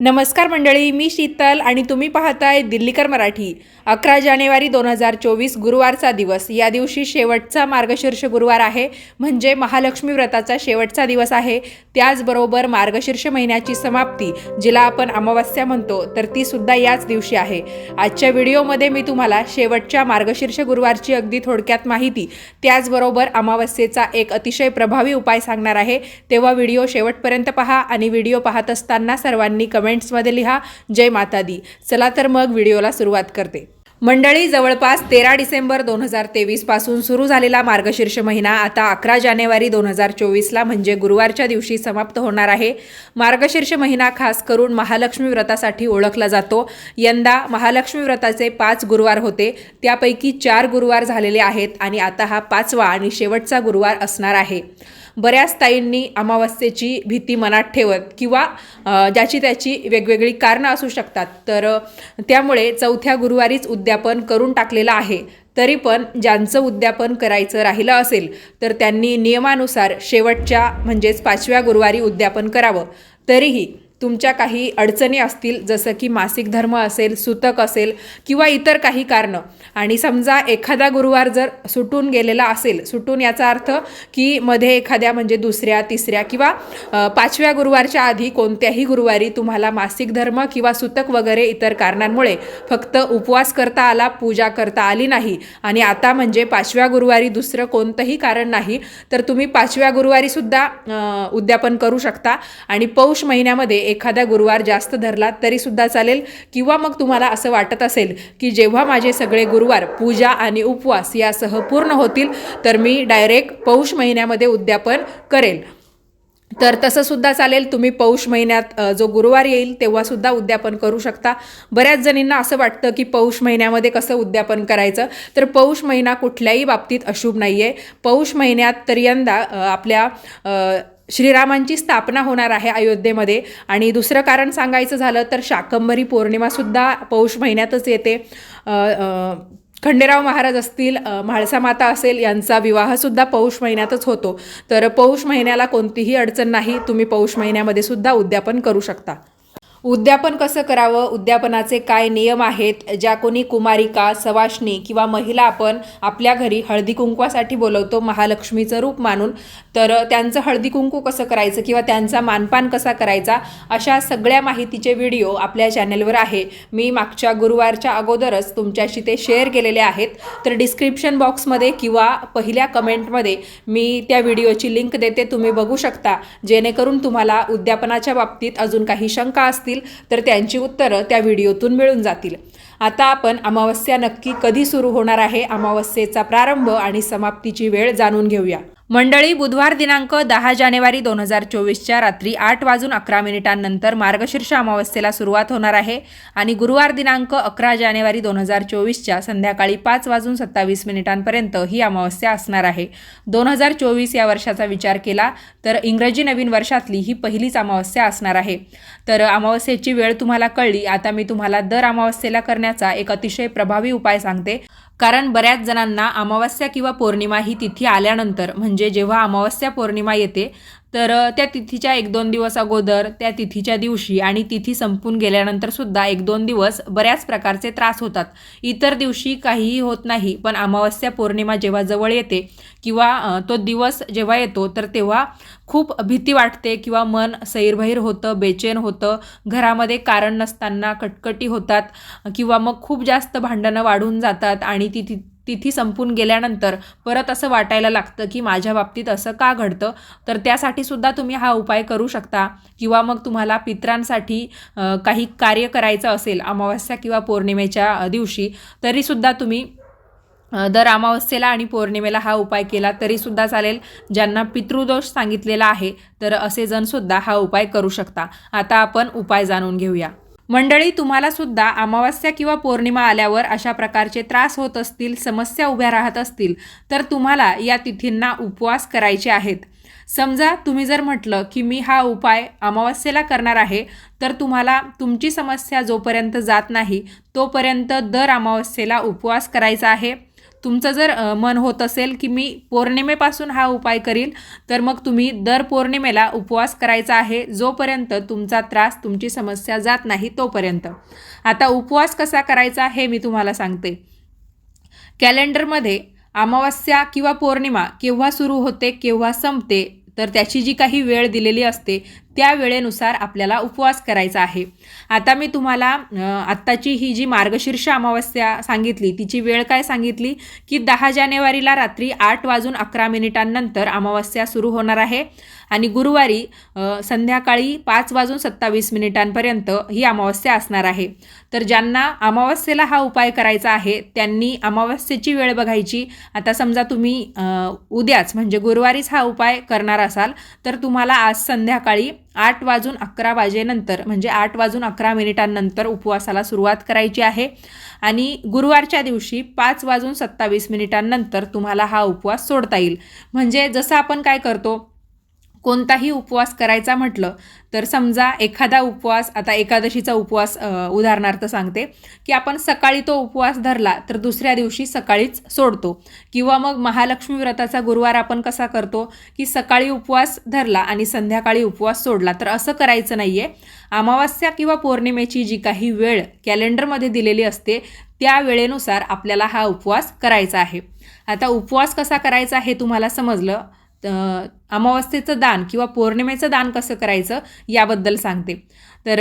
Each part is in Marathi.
नमस्कार मंडळी मी शीतल आणि तुम्ही पाहताय दिल्लीकर मराठी. अकरा जानेवारी दोन हजार चोवीस गुरुवारचा दिवस. या दिवशी शेवटचा मार्गशीर्ष गुरुवार आहे. म्हणजे महालक्ष्मी व्रताचा शेवटचा दिवस आहे. त्याचबरोबर मार्गशीर्ष महिन्याची समाप्ती जिला आपण अमावस्या म्हणतो तर ती सुद्धा याच दिवशी आहे. आजच्या व्हिडिओमध्ये मी तुम्हाला शेवटच्या मार्गशीर्ष गुरुवारची अगदी थोडक्यात माहिती त्याचबरोबर अमावस्येचा एक अतिशय प्रभावी उपाय सांगणार आहे. तेव्हा व्हिडिओ शेवटपर्यंत पहा आणि व्हिडिओ पाहत असताना सर्वांनी कमेंट्समध्ये लिहा. जय माता दी चला तर मग व्हिडिओला सुरुवात करते. मंडळी जवळपास तेरा डिसेंबर दोन हजार तेवीसपासून सुरू झालेला मार्गशीर्ष महिना आता अकरा जानेवारी दोन हजार चोवीसला म्हणजे गुरुवारच्या दिवशी समाप्त होणार आहे. मार्गशीर्ष महिना खास करून महालक्ष्मी व्रतासाठी ओळखला जातो. यंदा महालक्ष्मी व्रताचे पाच गुरुवार होते. त्यापैकी चार गुरुवार झालेले आहेत आणि आता हा पाचवा आणि शेवटचा गुरुवार असणार आहे. बऱ्याच ताईंनी अमावस्येची भीती मनात ठेवत किंवा ज्याची त्याची वेगवेगळी कारणं असू शकतात. तर त्यामुळे चौथ्या गुरुवारीच उद्यापन करून टाकलेलं आहे. तरी पण ज्यांचं उद्यापन करायचं राहिलं असेल तर त्यांनी नियमानुसार शेवटच्या म्हणजेच पाचव्या गुरुवारी उद्यापन करावं. तरीही तुमच्या काही अडचणी असतील जसं की मासिक धर्म असेल सुतक असेल किंवा इतर काही कारणं. आणि समजा एखादा गुरुवार जर सुटून गेलेला असेल सुटून याचा अर्थ की मध्ये एखाद्या म्हणजे दुसऱ्या तिसऱ्या किंवा पाचव्या गुरुवारच्या आधी कोणत्याही गुरुवारी तुम्हाला मासिक धर्म किंवा सुतक वगैरे इतर कारणांमुळे फक्त उपवास करता आला पूजा करता आली नाही आणि आता म्हणजे पाचव्या गुरुवारी दुसरं कोणतंही कारण नाही तर तुम्ही पाचव्या गुरुवारीसुद्धा उद्यापन करू शकता. आणि पौष महिन्यामध्ये एखादा गुरुवार जास्त धरला तरी सुद्धा चालेल. किंवा मग तुम्हाला असं वाटत असेल की जेव्हा माझे सगळे गुरुवार पूजा आणि उपवास यासह पूर्ण होतील तर मी डायरेक्ट पौष महिन्यामध्ये उद्यापन करेल. तर तसं सुद्धा चालेल. तुम्ही पौष महिन्यात जो गुरुवार येईल तेव्हा सुद्धा उद्यापन करू शकता. बऱ्याच जणींना असं वाटतं की पौष महिन्यामध्ये कसं उद्यापन करायचं? तर पौष महिना कुठल्याही बाबतीत अशुभ नाही आहे पौष महिन्यात तर यंदा आपल्या श्रीरामांची स्थापना होणार आहे अयोध्येमध्ये. आणि दुसरं कारण सांगायचं झालं तर शाकंभरी पौर्णिमासुद्धा पौष महिन्यातच येते. खंडेराव महाराज असतील म्हाळसा माता असेल यांचा विवाहसुद्धा पौष महिन्यातच होतो. तर पौष महिन्याला कोणतीही अडचण नाही तुम्ही पौष महिन्यामध्ये सुद्धा उद्यापन करू शकता. उद्यापन कसं करावं? उद्यापनाचे काय नियम आहेत? ज्या कोणी कुमारिका सवाष्णी किंवा महिला आपण आपल्या घरी हळदी कुंकवासाठी बोलवतो महालक्ष्मीचं रूप मानून तर त्यांचं हळदी कुंकू कसं करायचं किंवा त्यांचा मानपान कसा करायचा अशा सगळ्या माहितीचे व्हिडिओ आपल्या चॅनलवर आहे. मी मागच्या गुरुवारच्या अगोदरच तुमच्याशी ते शेअर केलेले आहेत. तर डिस्क्रिप्शन बॉक्समध्ये किंवा पहिल्या कमेंटमध्ये मी त्या व्हिडिओची लिंक देते तुम्ही बघू शकता. जेणेकरून तुम्हाला उद्यापनाच्या बाबतीत अजून काही शंका असतील तर त्यांची उत्तरं त्या व्हिडिओतून मिळून जातील. आता आपण अमावस्या नक्की कधी सुरू होणार आहे? अमावस्येचा प्रारंभ आणि समाप्तीची वेळ जाणून घेऊया. मंडळी बुधवार दिनांक दहा जानेवारी दोन हजार चोवीसच्या रात्री आठ वाजून अकरा मिनिटांनंतर मार्गशीर्ष अमावस्येला सुरुवात होणार आहे आणि गुरुवार दिनांक अकरा जानेवारी दोन हजार चोवीसच्या संध्याकाळी पाच वाजून सत्तावीस मिनिटांपर्यंत ही अमावस्या असणार आहे. दोन हजार चोवीस या वर्षाचा विचार केला तर इंग्रजी नवीन वर्षातली ही पहिलीच अमावस्या असणार आहे. तर अमावस्येची वेळ तुम्हाला कळली आता मी तुम्हाला दर अमावस्येला करण्याचा एक अतिशय प्रभावी उपाय सांगते. कारण बऱ्याच जणांना अमावस्या किंवा पौर्णिमा ही तिथी आल्यानंतर म्हणजे जेव्हा अमावस्या पौर्णिमा येते तर त्या तिथीच्या एक दोन दिवस अगोदर त्या तिथीच्या दिवशी आणि तिथी संपून गेल्यानंतर सुद्धा एक दोन दिवस बऱ्याच प्रकारचे त्रास होतात. इतर दिवशी काहीही होत नाही पण अमावस्या पौर्णिमा जेव्हा जवळ येते किंवा तो दिवस जेव्हा येतो तर तेव्हा खूप भीती वाटते किंवा मन सैरभैर होतं बेचैन होतं. घरामध्ये कारण नसताना कटकटी होतात किंवा मग खूप जास्त भांडणं वाढून जातात आणि ती ती तिथी संपून गेल्यानंतर परत असं वाटायला लागतं की माझ्या बाबतीत असं का घडतं? तर त्यासाठी सुद्धा तुम्ही हा उपाय करू शकता. किंवा मग तुम्हाला पित्रांसाठी काही कार्य करायचं असेल अमावस्या किंवा पौर्णिमेच्या दिवशी तरीसुद्धा तुम्ही दर अमावस्येला आणि पौर्णिमेला हा उपाय केला तरीसुद्धा चालेल. ज्यांना पितृदोष सांगितलेला आहे तर असे जणसुद्धा हा उपाय करू शकता. आता आपण उपाय जाणून घेऊया. मंडळी तुम्हाला सुद्धा अमावस्या किंवा पौर्णिमा आल्यावर अशा प्रकारचे त्रास होत असतील समस्या उभ्या राहत असतील तर तुम्हाला या तिथींना उपवास करायचे आहेत. समजा तुम्ही जर म्हटलं की मी हा उपाय अमावस्येला करणार आहे तर तुम्हाला तुमची समस्या जोपर्यंत जात नाही तोपर्यंत दर अमावस्येला उपवास करायचा आहे. तुमचं जर मन होत असेल की मी पौर्णिमेपासून हा उपाय करील तर मग तुम्ही दर पौर्णिमेला उपवास करायचा आहे जोपर्यंत तुमचा त्रास तुमची समस्या जात नाही तोपर्यंत. आता उपवास कसा करायचा हे मी तुम्हाला सांगते. कॅलेंडरमध्ये अमावस्या किंवा पौर्णिमा केव्हा सुरू होते केव्हा संपते तर त्याची जी काही वेळ दिलेली असते त्या वेळेनुसार आपल्याला उपवास करायचा आहे. आता मी तुम्हाला आत्ताची ही जी मार्गशीर्ष अमावस्या सांगितली तिची वेळ काय सांगितली? की दहा जानेवारीला रात्री आठ वाजून अकरा मिनिटांनंतर अमावस्या सुरू होणार आहे आणि गुरुवारी संध्याकाळी पाच वाजून सत्तावीस मिनिटांपर्यंत ही अमावस्या असणार आहे. तर ज्यांना अमावस्येला हा उपाय करायचा आहे त्यांनी अमावस्येची वेळ बघायची. आता समजा तुम्ही उद्याच म्हणजे गुरुवारीच हा उपाय करणार असाल तर तुम्हाला आज संध्याकाळी आठ वाजून अकरा वाजेनंतर म्हणजे आठ वाजून अकरा मिनिटांनंतर उपवासाला सुरुवात करायची आहे. आणि गुरुवारच्या दिवशी पाच वाजून सत्तावीस मिनिटांनंतर तुम्हाला हा उपवास सोडता येईल. म्हणजे जसं आपण काय करतो कोणताही उपवास करायचा म्हटलं तर समजा एखादा उपवास आता एकादशीचा उपवास उदाहरणार्थ सांगते की आपण सकाळी तो उपवास धरला तर दुसऱ्या दिवशी सकाळीच सोडतो. किंवा मग महालक्ष्मी व्रताचा गुरुवार आपण कसा करतो की सकाळी उपवास धरला आणि संध्याकाळी उपवास सोडला तर असं करायचं नाही आहे अमावस्या किंवा पौर्णिमेची जी काही वेळ कॅलेंडरमध्ये दिलेली असते त्या वेळेनुसार आपल्याला हा उपवास करायचा आहे. आता उपवास कसा करायचा हे तुम्हाला समजलं अमावस्येचं दान किंवा पौर्णिमेचं दान कसं करायचं याबद्दल सांगते. तर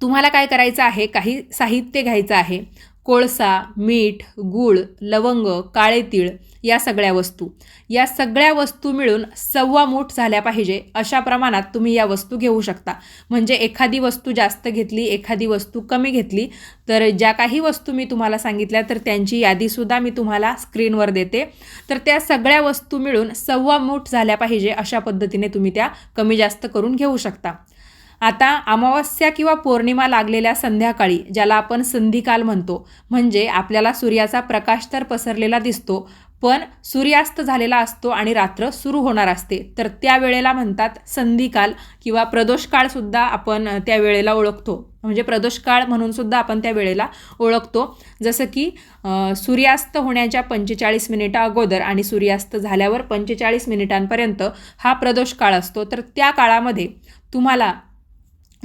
तुम्हाला काय करायचं आहे? काही साहित्य घ्यायचं आहे. कोळसा मीठ गूळ लवंग काळे तीळ या सगळ्या वस्तू. या सगळ्या वस्तू मिळून सव्वा मूठ झाल्या पाहिजे अशा प्रमाणात तुम्ही या वस्तू घेऊ शकता. म्हणजे एखादी वस्तू जास्त घेतली एखादी वस्तू कमी घेतली तर ज्या काही वस्तू मी तुम्हाला सांगितल्या तर त्यांची यादीसुद्धा मी तुम्हाला स्क्रीनवर देते. तर त्या सगळ्या वस्तू मिळून सव्वा मूठ झाल्या पाहिजे अशा पद्धतीने तुम्ही त्या कमी जास्त करून घेऊ शकता. आता अमावस्या किंवा पौर्णिमा लागलेल्या संध्याकाळी ज्याला आपण संधिकाल म्हणतो म्हणजे आपल्याला सूर्याचा प्रकाश तर पसरलेला दिसतो पण सूर्यास्त झालेला असतो आणि रात्र सुरू होणार असते. तर त्या वेळेला म्हणतात संधिकाल किंवा प्रदोषकाळसुद्धा आपण त्या वेळेला ओळखतो. म्हणजे प्रदोषकाळ म्हणून सुद्धा आपण त्या वेळेला ओळखतो. जसं की सूर्यास्त होण्याच्या पंचेचाळीस मिनिटा अगोदर आणि सूर्यास्त झाल्यावर पंचेचाळीस मिनिटांपर्यंत हा प्रदोषकाळ असतो. तर त्या काळामध्ये तुम्हाला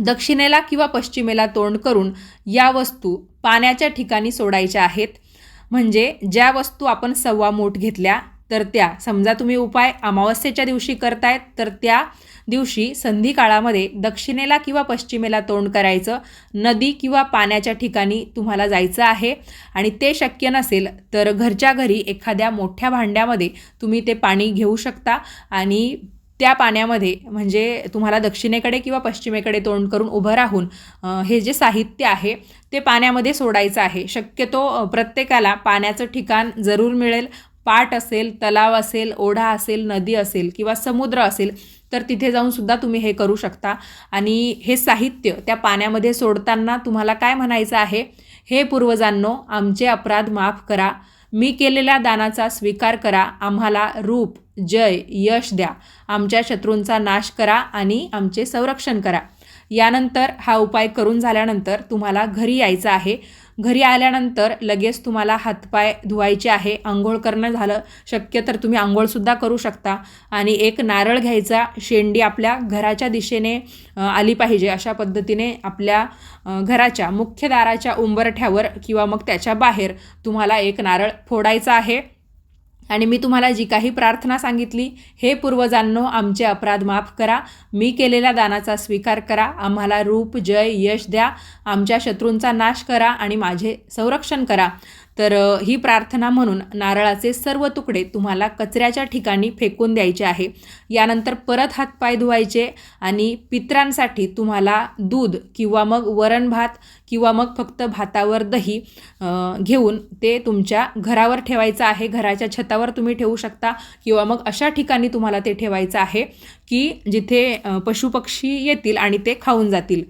दक्षिणेला किंवा पश्चिमेला तोंड करून या वस्तू पाण्याच्या ठिकाणी सोडायच्या आहेत. म्हणजे ज्या वस्तू आपण सव्वा मोठ घेतल्या तर त्या समजा तुम्ही उपाय अमावस्येच्या दिवशी करतायत तर त्या दिवशी संधी काळामध्ये दक्षिणेला किंवा पश्चिमेला तोंड करायचं नदी किंवा पाण्याच्या ठिकाणी तुम्हाला जायचं आहे आणि ते शक्य नसेल तर घरच्या घरी एखाद्या मोठ्या भांड्यामध्ये तुम्ही ते पाणी घेऊ शकता आणि त्या पाण्यामध्ये म्हणजे तुम्हाला दक्षिणेकडे किंवा पश्चिमेकडे तोंड करून उभं राहून हे जे साहित्य आहे ते पाण्यामध्ये सोडायचं आहे. शक्यतो प्रत्येकाला पाण्याचं ठिकाण जरूर मिळेल. पाट असेल तलाव असेल ओढा असेल नदी असेल किंवा समुद्र असेल तर तिथे जाऊन सुद्धा तुम्ही हे करू शकता. आणि हे साहित्य त्या पाण्यामध्ये सोडताना तुम्हाला काय म्हणायचं आहे? हे पूर्वजांनो आमचे अपराध माफ करा. मी केलेल्या दानाचा स्वीकार करा. आम्हाला रूप जय यश द्या. आमच्या शत्रूंचा नाश करा आणि आमचे संरक्षण करा. यानंतर हा उपाय करून झाल्यानंतर तुम्हाला घरी यायचं आहे. घरी आल्यानंतर लगेच तुम्हाला हातपाय धुवायचे आहे. आंघोळ करणं झालं शक्य तर तुम्ही आंघोळसुद्धा करू शकता. आणि एक नारळ घ्यायचा शेंडी आपल्या घराच्या दिशेने आली पाहिजे. अशा पद्धतीने आपल्या घराच्या मुख्य दाराच्या उंबरठ्यावर किंवा मग त्याच्या बाहेर तुम्हाला एक नारळ फोडायचा आहे. आणि मी तुम्हाला जी काही प्रार्थना सांगितली हे पूर्वजांनो आमचे अपराध माफ करा. मी केलेल्या दानाचा स्वीकार करा. आम्हाला रूप जय यश द्या. आमच्या शत्रूंचा नाश करा आणि माझे संरक्षण करा. तर ही प्रार्थना म्हणून नारळाचे सर्व तुकडे तुम्हाला कचऱ्याच्या ठिकाणी फेकून द्यायचे आहे. यानंतर परत हातपाय धुवायचे आणि पित्रांसाठी तुम्हाला दूध किंवा मग वरण भात किंवा मग फक्त भातावर दही घेऊन ते तुमच्या घरावर ठेवायचं आहे. घराच्या छतावर तुम्ही ठेवू शकता किंवा मग अशा ठिकाणी तुम्हाला ते ठेवायचं आहे की जिथे पशुपक्षी येतील आणि ते खाऊन जातील.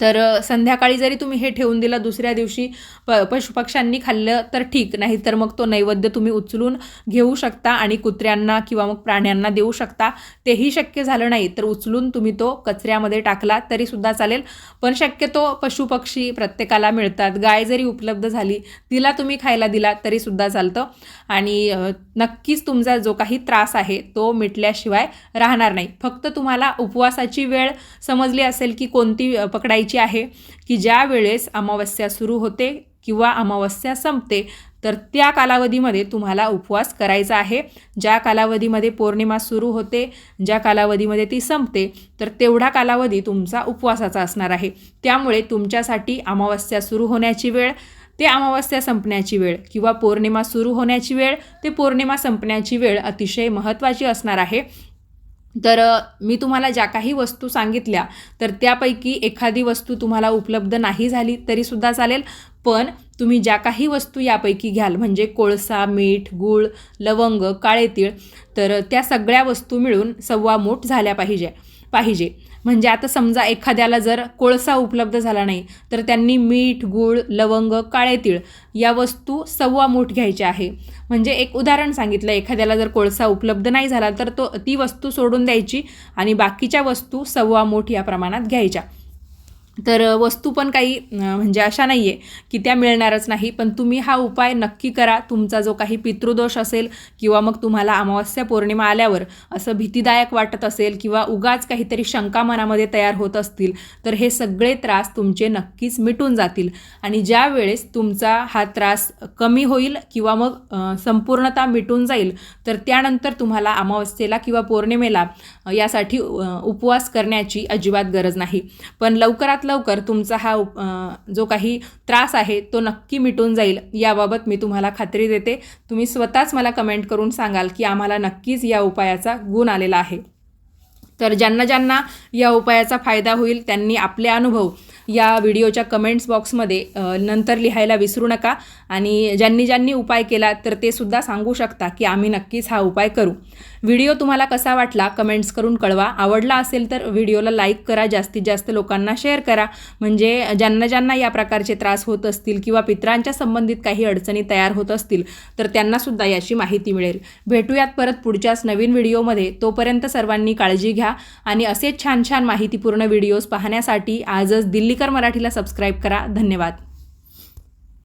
तर संध्याकाळी जरी तुम्ही हे ठेवून दिलं दुसऱ्या दिवशी प पशुपक्ष्यांनी खाल्लं तर ठीक. नाही तर मग तो नैवेद्य तुम्ही उचलून घेऊ शकता आणि कुत्र्यांना किंवा मग प्राण्यांना देऊ शकता. तेही शक्य झालं नाही तर उचलून तुम्ही तो कचऱ्यामध्ये टाकला तरीसुद्धा चालेल. पण शक्यतो पशुपक्षी प्रत्येकाला मिळतात. गाय जरी उपलब्ध झाली तिला तुम्ही खायला दिला तरीसुद्धा चालतं. आणि नक्कीच तुमचा जो काही त्रास आहे तो मिटल्याशिवाय राहणार नाही. फक्त तुम्हाला उपवासाची वेळ समजली असेल की कोणती पकडायची करायची आहे की ज्या वेळेस अमावस्या सुरू होते किंवा अमावस्या संपते तर त्या कालावधीमध्ये तुम्हाला उपवास करायचा आहे. ज्या कालावधीमध्ये पौर्णिमा सुरू होते ज्या कालावधीमध्ये ती संपते तर तेवढा कालावधी तुमचा उपवासाचा असणार आहे. त्यामुळे तुमच्यासाठी अमावस्या सुरू होण्याची वेळ ते अमावस्या संपण्याची वेळ किंवा पौर्णिमा सुरू होण्याची वेळ ते पौर्णिमा संपण्याची वेळ अतिशय महत्त्वाची असणार आहे. तर मी तुम्हाला ज्या काही वस्तू सांगितल्या तर त्यापैकी एखादी वस्तू तुम्हाला उपलब्ध नाही झाली तरीसुद्धा चालेल. पण तुम्ही ज्या काही वस्तू यापैकी घ्याल म्हणजे कोळसा मीठ गूळ लवंग काळे तीळ तर त्या सगळ्या वस्तू मिळून सव्वा मूठ झाल्या पाहिजे पाहिजे. म्हणजे आता समजा एखाद्याला जर कोळसा उपलब्ध झाला नाही तर त्यांनी मीठ गूळ लवंग काळे तीळ या वस्तू सव्वा मूठ घ्यायच्या आहे. म्हणजे एक उदाहरण सांगितलं एखाद्याला जर कोळसा उपलब्ध नाही झाला तर तो ती वस्तू सोडून द्यायची आणि बाकीच्या वस्तू सव्वा मूठ या प्रमाणात घ्यायच्या. तर वस्तू पण काही म्हणजे अशा नाही आहे की त्या मिळणारच नाही. पण तुम्ही हा उपाय नक्की करा. तुमचा जो काही पितृदोष असेल किंवा मग तुम्हाला अमावस्या पौर्णिमा आल्यावर असं भीतीदायक वाटत असेल किंवा उगाच काहीतरी शंका मनामध्ये तयार होत असतील तर हे सगळे त्रास तुमचे नक्कीच मिटून जातील. आणि ज्या वेळेस तुमचा हा त्रास कमी होईल किंवा मग संपूर्णता संपूर्णतः मिटून जाईल तर त्यानंतर तुम्हाला अमावस्येला किंवा पौर्णिमेला यासाठी उपवास करण्याची अजिबात गरज नाही. पण लवकरात लवकर तुमचा हा उप- जो काही त्रास आहे तो नक्की मिटून जाईल याबाबत मी तुम्हाला खात्री देते. तुम्ही स्वतःच मला कमेंट करून सांगाल की आम्हाला नक्कीच या उपायाचा गुण आलेला आहे. तर ज्यांना ज्यांना या उपायाचा फायदा होईल त्यांनी आपले अनुभव या व्हिडिओच्या कमेंट्स बॉक्समध्ये नंतर लिहायला विसरू नका. आणि ज्यांनी ज्यांनी उपाय केला तर ते सुद्धा सांगू शकता की आम्ही नक्कीच हा उपाय करू. व्हिडिओ तुम्हाला कसा वाटला कमेंट्स करून कळवा. आवडला असेल तर व्हिडिओला लाईक करा जास्तीत जास्त लोकांना शेअर करा. म्हणजे ज्यांना ज्यांना या प्रकारचे त्रास होत असतील किंवा पित्रांच्या संबंधित काही अडचणी तयार होत असतील तर त्यांनासुद्धा याची माहिती मिळेल. भेटूयात परत पुढच्याच नवीन व्हिडिओमध्ये. तोपर्यंत सर्वांनी काळजी घ्या. आणि असेच छान छान माहितीपूर्ण व्हिडिओज पाहण्यासाठी आजच दिल्ली तर मराठीला सबस्क्राईब करा. धन्यवाद.